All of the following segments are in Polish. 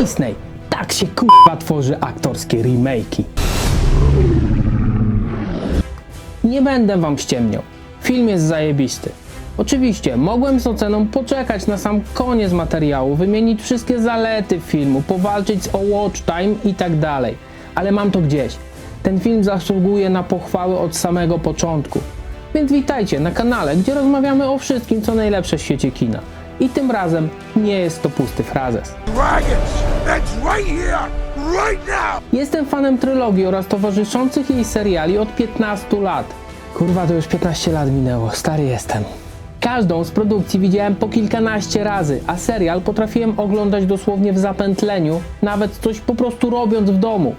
Disney. Tak się kurwa tworzy aktorskie remake'i. Nie będę wam ściemniał. Film jest zajebisty. Oczywiście, mogłem z oceną poczekać na sam koniec materiału, wymienić wszystkie zalety filmu, powalczyć o watch time i tak dalej. Ale mam to gdzieś. Ten film zasługuje na pochwały od samego początku. Więc witajcie na kanale, gdzie rozmawiamy o wszystkim, co najlepsze w świecie kina. I tym razem nie jest to pusty frazes. Jestem fanem trylogii oraz towarzyszących jej seriali od 15 lat. Kurwa, to już 15 lat minęło, stary jestem. Każdą z produkcji widziałem po kilkanaście razy, a serial potrafiłem oglądać dosłownie w zapętleniu, nawet coś po prostu robiąc w domu.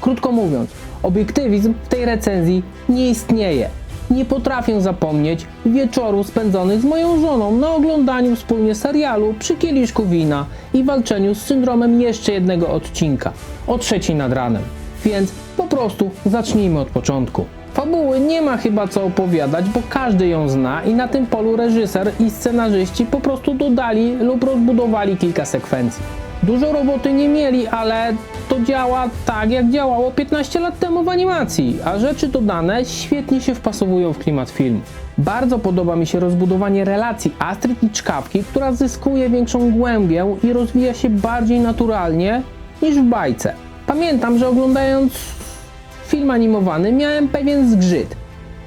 Krótko mówiąc, obiektywizm w tej recenzji nie istnieje. Nie potrafię zapomnieć wieczoru spędzonych z moją żoną na oglądaniu wspólnie serialu przy kieliszku wina i walczeniu z syndromem jeszcze jednego odcinka o trzeciej nad ranem. Więc po prostu zacznijmy od początku. Fabuły nie ma chyba co opowiadać, bo każdy ją zna i na tym polu reżyser i scenarzyści po prostu dodali lub rozbudowali kilka sekwencji. Dużo roboty nie mieli, ale to działa tak, jak działało 15 lat temu w animacji, a rzeczy dodane świetnie się wpasowują w klimat filmu. Bardzo podoba mi się rozbudowanie relacji Astrid i Czkawki, która zyskuje większą głębię i rozwija się bardziej naturalnie niż w bajce. Pamiętam, że oglądając film animowany miałem pewien zgrzyt.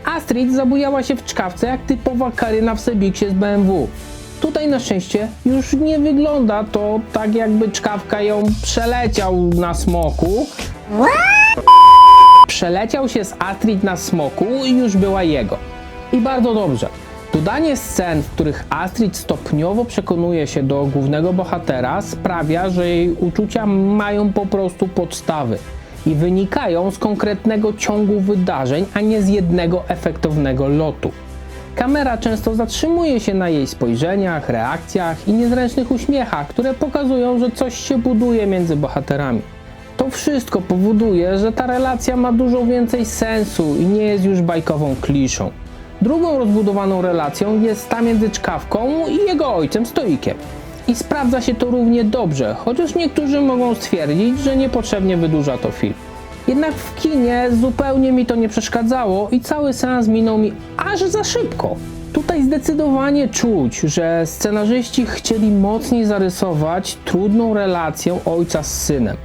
Astrid zabujała się w czkawce jak typowa Karyna w Sebiksie z BMW. Tutaj na szczęście już nie wygląda to tak jakby czkawka ją przeleciał na smoku. Przeleciał się z Astrid na smoku i już była jego. I bardzo dobrze. Dodanie scen, w których Astrid stopniowo przekonuje się do głównego bohatera, sprawia, że jej uczucia mają po prostu podstawy i wynikają z konkretnego ciągu wydarzeń, a nie z jednego efektownego lotu. Kamera często zatrzymuje się na jej spojrzeniach, reakcjach i niezręcznych uśmiechach, które pokazują, że coś się buduje między bohaterami. To wszystko powoduje, że ta relacja ma dużo więcej sensu i nie jest już bajkową kliszą. Drugą rozbudowaną relacją jest ta między Czkawką i jego ojcem Stoikiem. I sprawdza się to równie dobrze, chociaż niektórzy mogą stwierdzić, że niepotrzebnie wydłuża to film. Jednak w kinie zupełnie mi to nie przeszkadzało i cały seans minął mi aż za szybko. Tutaj zdecydowanie czuć, że scenarzyści chcieli mocniej zarysować trudną relację ojca z synem.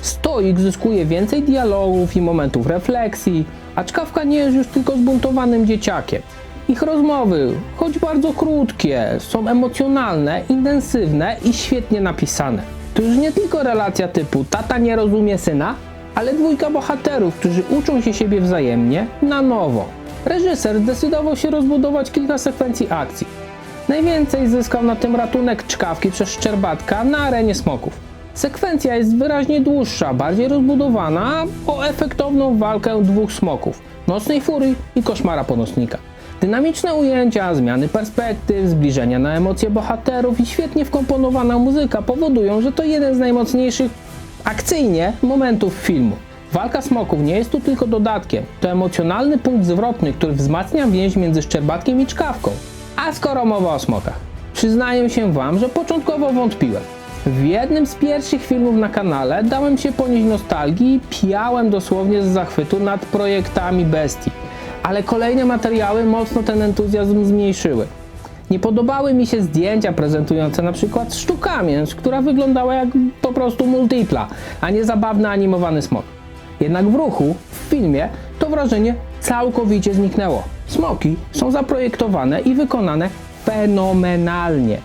Stoik zyskuje więcej dialogów i momentów refleksji, a Czkawka nie jest już tylko zbuntowanym dzieciakiem. Ich rozmowy, choć bardzo krótkie, są emocjonalne, intensywne i świetnie napisane. To już nie tylko relacja typu tata nie rozumie syna, ale dwójka bohaterów, którzy uczą się siebie wzajemnie na nowo. Reżyser zdecydował się rozbudować kilka sekwencji akcji. Najwięcej zyskał na tym ratunek czkawki przez Szczerbatka na arenie smoków. Sekwencja jest wyraźnie dłuższa, bardziej rozbudowana o efektowną walkę dwóch smoków Nocnej Furii i Koszmara Ponocnika. Dynamiczne ujęcia, zmiany perspektyw, zbliżenia na emocje bohaterów i świetnie wkomponowana muzyka powodują, że to jeden z najmocniejszych akcyjnie momentów filmu. Walka smoków nie jest tu tylko dodatkiem, to emocjonalny punkt zwrotny, który wzmacnia więź między Szczerbatkiem i Czkawką. A skoro mowa o smokach, przyznaję się Wam, że początkowo wątpiłem. W jednym z pierwszych filmów na kanale dałem się ponieść nostalgii i piałem dosłownie z zachwytu nad projektami bestii. Ale kolejne materiały mocno ten entuzjazm zmniejszyły. Nie podobały mi się zdjęcia prezentujące na przykład sztukamięs, która wyglądała jak po prostu multipla, a nie zabawny animowany smok. Jednak w ruchu, w filmie, to wrażenie całkowicie zniknęło. Smoki są zaprojektowane i wykonane fenomenalnie.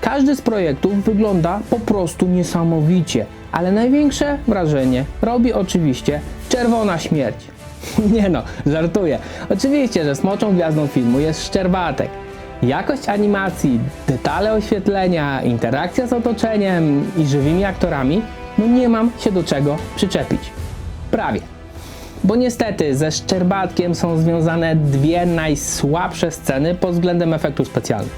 Każdy z projektów wygląda po prostu niesamowicie, ale największe wrażenie robi oczywiście Czerwona Śmierć. Nie no, żartuję. Oczywiście, że smoczą gwiazdą filmu jest Szczerbatek. Jakość animacji, detale oświetlenia, interakcja z otoczeniem i żywymi aktorami, no nie mam się do czego przyczepić. Prawie. Bo niestety ze Szczerbatkiem są związane dwie najsłabsze sceny pod względem efektów specjalnych.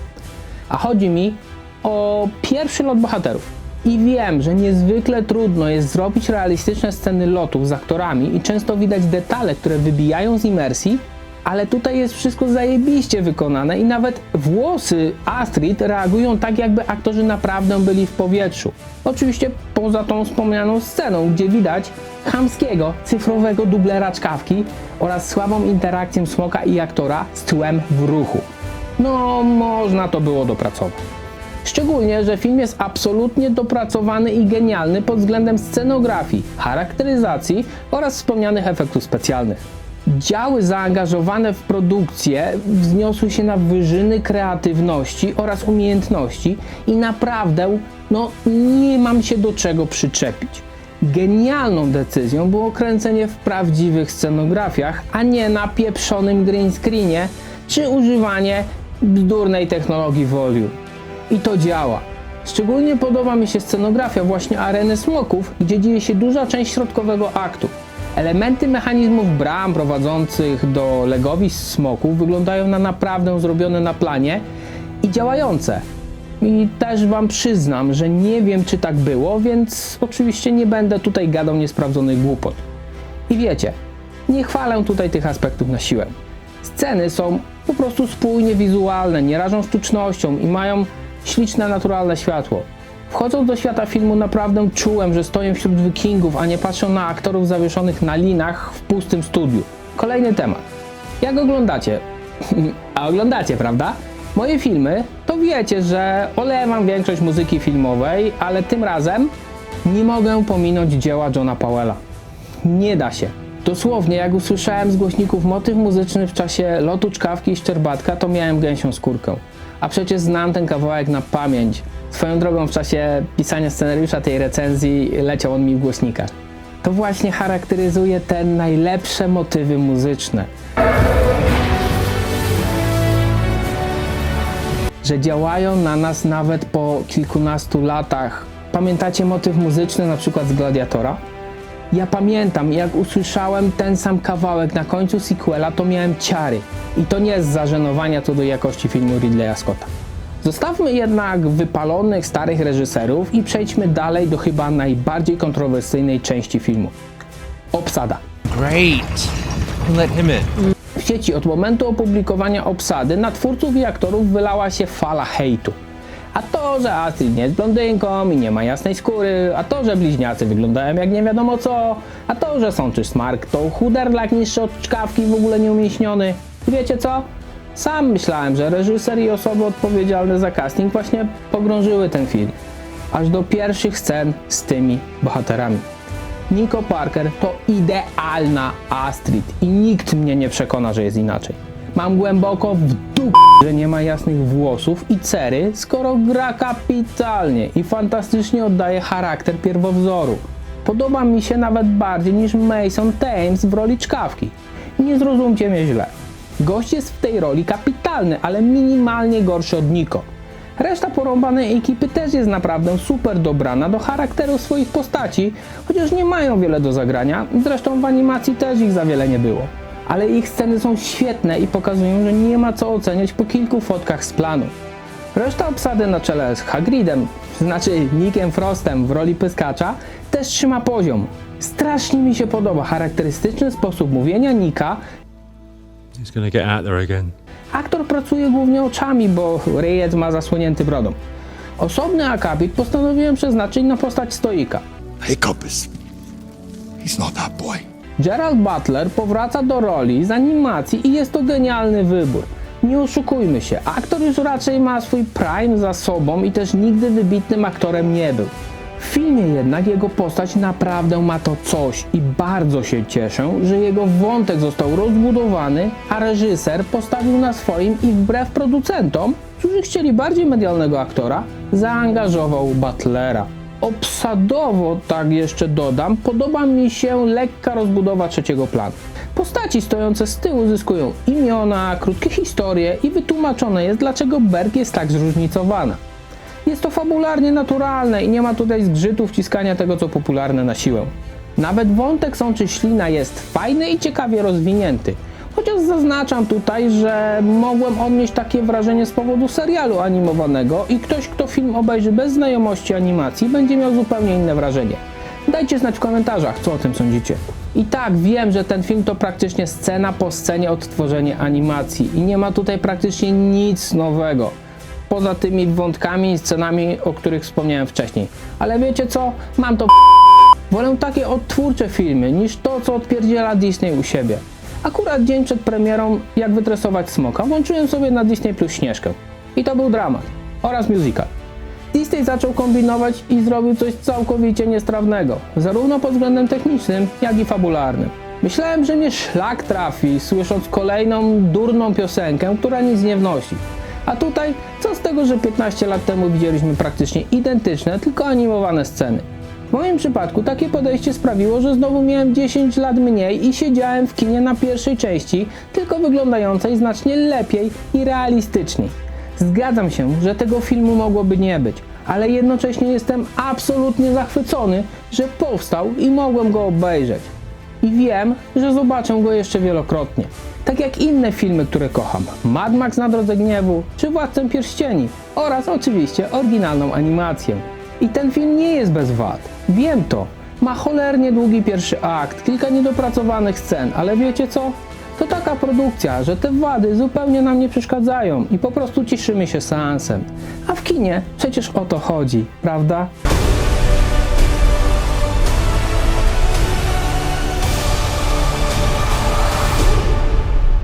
A chodzi mi o pierwszy lot bohaterów. I wiem, że niezwykle trudno jest zrobić realistyczne sceny lotów z aktorami i często widać detale, które wybijają z imersji, ale tutaj jest wszystko zajebiście wykonane i nawet włosy Astrid reagują tak, jakby aktorzy naprawdę byli w powietrzu. Oczywiście poza tą wspomnianą sceną, gdzie widać chamskiego, cyfrowego dublera czkawki oraz słabą interakcję smoka i aktora z tłem w ruchu. No, można to było dopracować. Szczególnie, że film jest absolutnie dopracowany i genialny pod względem scenografii, charakteryzacji oraz wspomnianych efektów specjalnych. Działy zaangażowane w produkcję wzniosły się na wyżyny kreatywności oraz umiejętności i naprawdę, no, nie mam się do czego przyczepić. Genialną decyzją było kręcenie w prawdziwych scenografiach, a nie na pieprzonym green screenie czy używanie bzdurnej technologii volume. I to działa. Szczególnie podoba mi się scenografia właśnie areny smoków, gdzie dzieje się duża część środkowego aktu. Elementy mechanizmów bram prowadzących do legowisk smoków wyglądają na naprawdę zrobione na planie i działające. I też wam przyznam, że nie wiem czy tak było, więc oczywiście nie będę tutaj gadał niesprawdzonych głupot. I wiecie, nie chwalę tutaj tych aspektów na siłę. Sceny są po prostu spójnie wizualne, nie rażą sztucznością i mają śliczne, naturalne światło. Wchodząc do świata filmu naprawdę czułem, że stoję wśród wikingów, a nie patrzę na aktorów zawieszonych na linach w pustym studiu. Kolejny temat. Jak oglądacie? a oglądacie, prawda? Moje filmy, to wiecie, że olewam większość muzyki filmowej, ale tym razem nie mogę pominąć dzieła Johna Powella. Nie da się. Dosłownie, jak usłyszałem z głośników motyw muzyczny w czasie lotu czkawki i szczerbatka, to miałem gęsią skórkę. A przecież znam ten kawałek na pamięć. Swoją drogą w czasie pisania scenariusza tej recenzji leciał on mi w głośnikach. To właśnie charakteryzuje te najlepsze motywy muzyczne. Że działają na nas nawet po kilkunastu latach. Pamiętacie motyw muzyczny na przykład z Gladiatora? Ja pamiętam, jak usłyszałem ten sam kawałek na końcu sequela, to miałem ciary. I to nie z zażenowania co do jakości filmu Ridleya Scotta. Zostawmy jednak wypalonych starych reżyserów i przejdźmy dalej do chyba najbardziej kontrowersyjnej części filmu. Obsada. Great. Let him in. W sieci od momentu opublikowania obsady na twórców i aktorów wylała się fala hejtu. A to, że Astrid nie jest blondynką i nie ma jasnej skóry, a to, że bliźniacy wyglądają jak nie wiadomo co, a to, że Sączysz Smark to chuderlak niższy od czkawki w ogóle nieumięśniony. I wiecie co? Sam myślałem, że reżyser i osoby odpowiedzialne za casting właśnie pogrążyły ten film. Aż do pierwszych scen z tymi bohaterami. Nico Parker to idealna Astrid i nikt mnie nie przekona, że jest inaczej. Mam głęboko w dupie, że nie ma jasnych włosów i cery, skoro gra kapitalnie i fantastycznie oddaje charakter pierwowzoru. Podoba mi się nawet bardziej niż Mason Thames w roli czkawki. Nie zrozumcie mnie źle. Gość jest w tej roli kapitalny, ale minimalnie gorszy od Nico. Reszta porąbanej ekipy też jest naprawdę super dobrana do charakteru swoich postaci, chociaż nie mają wiele do zagrania, zresztą w animacji też ich za wiele nie było. Ale ich sceny są świetne i pokazują, że nie ma co oceniać po kilku fotkach z planu. Reszta obsady na czele z Hagridem, znaczy Nickiem Frostem w roli pyskacza, też trzyma poziom. Strasznie mi się podoba charakterystyczny sposób mówienia Nika, He's gonna get out there again. Aktor pracuje głównie oczami, bo ryjec ma zasłonięty brodą. Osobny akapit postanowiłem przeznaczyć na postać stoika. Hiccupus. He's not that boy. Gerald Butler powraca do roli z animacji i jest to genialny wybór. Nie oszukujmy się, aktor już raczej ma swój prime za sobą i też nigdy wybitnym aktorem nie był. W filmie jednak jego postać naprawdę ma to coś i bardzo się cieszę, że jego wątek został rozbudowany, a reżyser postawił na swoim i wbrew producentom, którzy chcieli bardziej medialnego aktora, zaangażował Butlera. Obsadowo, tak jeszcze dodam, podoba mi się lekka rozbudowa trzeciego planu. Postaci stojące z tyłu zyskują imiona, krótkie historie i wytłumaczone jest, dlaczego Berg jest tak zróżnicowana. Jest to fabularnie naturalne i nie ma tutaj zgrzytu wciskania tego, co popularne na siłę. Nawet wątek sączy ślina jest fajny i ciekawie rozwinięty. Chociaż zaznaczam tutaj, że mogłem odnieść takie wrażenie z powodu serialu animowanego i ktoś, kto film obejrzy bez znajomości animacji, będzie miał zupełnie inne wrażenie. Dajcie znać w komentarzach, co o tym sądzicie. I tak, wiem, że ten film to praktycznie scena po scenie odtworzenie animacji i nie ma tutaj praktycznie nic nowego. Poza tymi wątkami i scenami, o których wspomniałem wcześniej. Ale wiecie co? Mam to Wolę takie odtwórcze filmy niż to, co odpierdziela Disney u siebie. Akurat dzień przed premierą Jak wytresować smoka włączyłem sobie na Disney Plus Śnieżkę. I to był dramat. Oraz musical. Disney zaczął kombinować i zrobił coś całkowicie niestrawnego, zarówno pod względem technicznym, jak i fabularnym. Myślałem, że mnie szlak trafi, słysząc kolejną durną piosenkę, która nic nie wnosi. A tutaj, co z tego, że 15 lat temu widzieliśmy praktycznie identyczne, tylko animowane sceny. Moim przypadku takie podejście sprawiło, że znowu miałem 10 lat mniej i siedziałem w kinie na pierwszej części, tylko wyglądającej znacznie lepiej i realistyczniej. Zgadzam się, że tego filmu mogłoby nie być, ale jednocześnie jestem absolutnie zachwycony, że powstał i mogłem go obejrzeć. I wiem, że zobaczę go jeszcze wielokrotnie. Tak jak inne filmy, które kocham. Mad Max na drodze gniewu, czy Władcę Pierścieni oraz oczywiście oryginalną animację. I ten film nie jest bez wad. Wiem to. Ma cholernie długi pierwszy akt, kilka niedopracowanych scen, ale wiecie co? To taka produkcja, że te wady zupełnie nam nie przeszkadzają i po prostu cieszymy się seansem. A w kinie przecież o to chodzi, prawda?